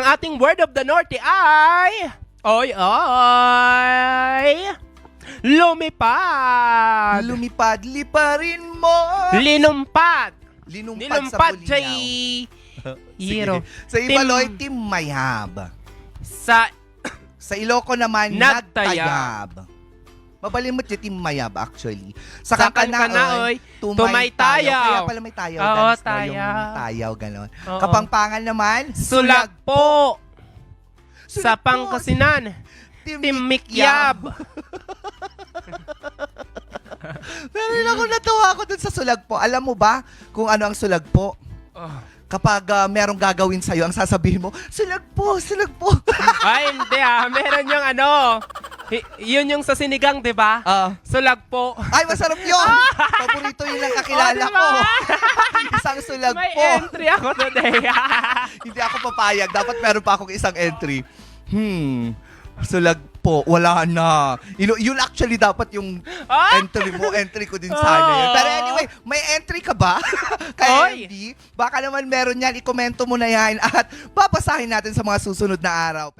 Ang ating word of the Norte ay... Oy, oy! Lumipad! Lumipad, liparin mo. Linumpad! Linumpad, Linumpad sa Bulinaw. Hero. Sa Ibaloy, Team Mayhab. Sa Sa Iloco naman, Nagtayab. Nagtayab. Mabalimot yung Team Mayab actually. Sa, Sa Kankanaoy, tumay, tumay tayaw. Kaya pala may tayaw Oo, dance, no? tayaw. Yung tayaw, gano'n. Oo. Kapampangan naman, Sulag po! Sa Sulag po. Pangasinan, Team Timikyab! Pero yun ako natuwa ako dun sa sulag po. Alam mo ba kung ano ang sulag po? Oh. Kapag ah, merong gagawin sa'yo, ang sasabihin mo, sulag po, sulag po. Ay, hindi ah. Meron yung ano. Y- yun yung sa sinigang, di ba? Ah. Sulag po. Ay, masarap yun! Paborito yun ang kakilala Oh, diba? ko. Isang sulag May po. entry ako today. Hindi ako papayag. Dapat meron pa akong isang entry. Hmm. Sulag po. Wala na. Yun, yun actually dapat yung Ah! entry mo. Entry ko din sana yun. Pero anyway, may entry ka ba? Kay Oy! MD? Baka naman meron yan. I-komento mo na yan at babasahin natin sa mga susunod na araw.